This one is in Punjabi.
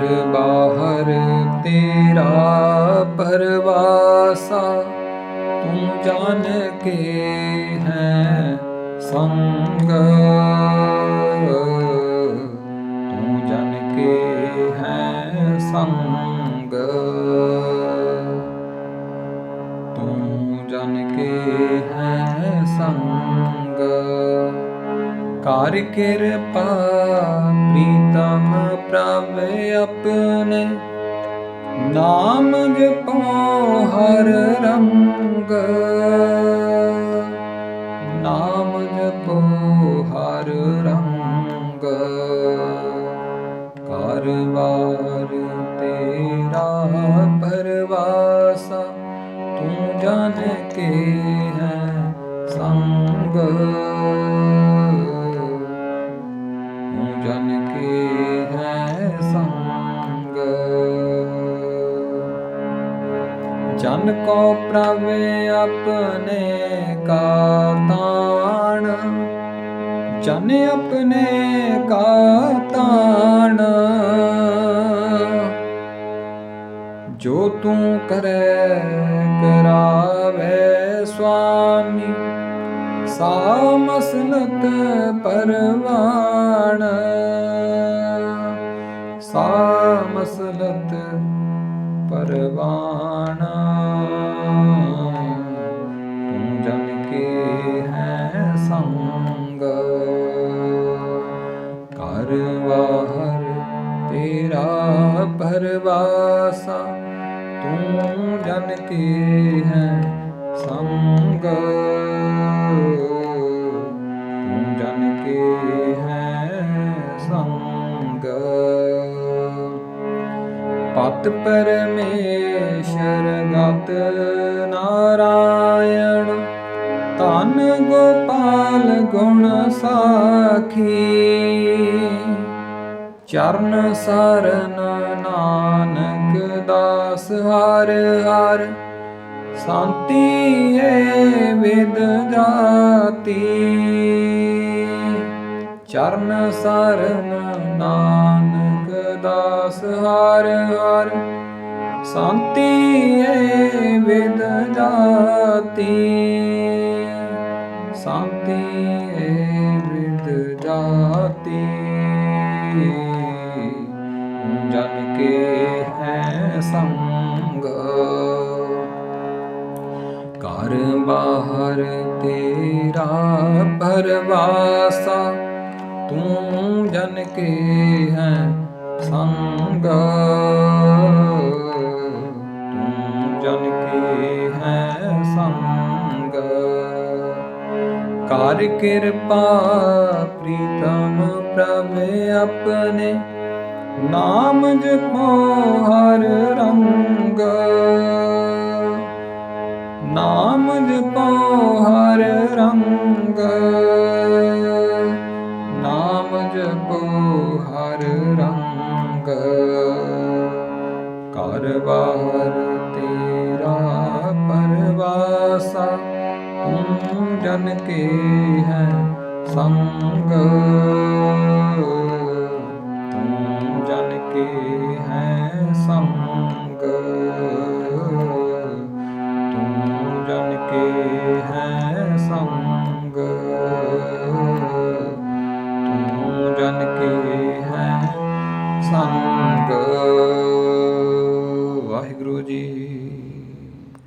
ਘਰ ਬਾਹਰ ਤੇਰਾ ਪਰਵਾਸਾ, ਤੂੰ ਜਾਣ ਕੇ ਹੈ ਸੰਗ। ਤੂੰ ਜਾਣ ਕੇ ਹੈ ਸੰਗ। ਤੂੰ ਜਾਣ ਕੇ ਹੈ ਸੰਗ। ਕਰ ਕਿਰਪਾ, ਪ੍ਰੀਤਮ ਪ੍ਰਭ ਆਪਣੇ। ਨਾਮ ਜਪੋ ਹਰ ਰੰਗ। ਨਾਮ ਜਪੋ ਹਰ ਰੰਗ। ਕਾਰਵਾਰ ਤੇਰਾ ਪਰਵਾਸਾ, ਤੂੰ ਜਾਣ ਕੇ ਜਨ ਕੋ ਪ੍ਰਭ ਆਪਣੇ ਕਾ ਤਾਣ ਜਨ ਆਪਣੇ ਕਾ ਤਾਣ ਜੋ ਤੂੰ ਕਰੈ, ਕਰਾਵੇ ਸੁਆਮੀ ਸਾ ਮਸਲਤ ਪਰਵਾਣ ਸਾ ਮਸਲਤ ਪਰਵਾਣ। ਤੂੰ ਜਨ ਕੇ ਹੈ ਸੰਗ। ਕਰ ਵਾਹਰ ਤੇਰਾ ਪਰਵਾਸਾ, ਤੂੰ ਜਨ ਕੇ ਹੈ ਸੰਗ। ਤੂੰ ਜਨ ਕੇ ਪਤ ਪਰਮੇਸ਼ਰ, ਗਤ ਨਾਰਾਇਣ ਤਨ ਗੋਪਾਲ ਗੁਣ ਸਾਖੀ। ਚਰਨ ਸਰਨ ਨਾਨਕ ਦਾਸ ਹਰ ਹਰ ਸ਼ਾਂਤੀ ਏ ਵਿਦ ਜਾਤੀ। ਚਰਨ ਸਰਨ ਨਾਨਕ ਦਾਸ ਹਰ ਹਰ। ਸ਼ਾਂਤੀ ਏ ਵਿਦ ਜਾਤੀ। ਸ਼ਾਂਤੀ ਏ ਵਿਦ ਜਾਤੀ। ਜਨ ਕੇ ਹੈ ਸੰਗ। ਘਰ ਬਾਹਰ ਤੇਰਾ ਪਰਵਾਸਾ। ਤੂੰ ਜਨ ਕੇ ਹੈ ਸੰਗ। ਤੂੰ ਜਨ ਕੇ ਹੈ ਸੰਗ। ਕਰ ਕਿਰਪਾ ਪ੍ਰੀਤਮ ਪ੍ਰਭ ਆਪਣੇ, ਨਾਮ ਜਪੋ ਹਰ ਰੰਗ। ਜਪੋ ਹਰ ਰੰਗ। ਕਰ ਬਾਹਰ ਤੇਰਾ ਪਰਵਾਸਾ, ਤੂੰ ਜਨ ਕੇ ਹੈ ਸੰਗ। ਤੂੰ ਜਨ ਕੇ ਹੈ ਸੰਗ। ਤੂੰ ਜਨ ਕੇ ਹੈ ਸੰਗ। ਤੂੰ ਜਨ ਕੇ ਹੈ ਸੰਗ ਵਾਹਿਗੁਰੂ ਜੀ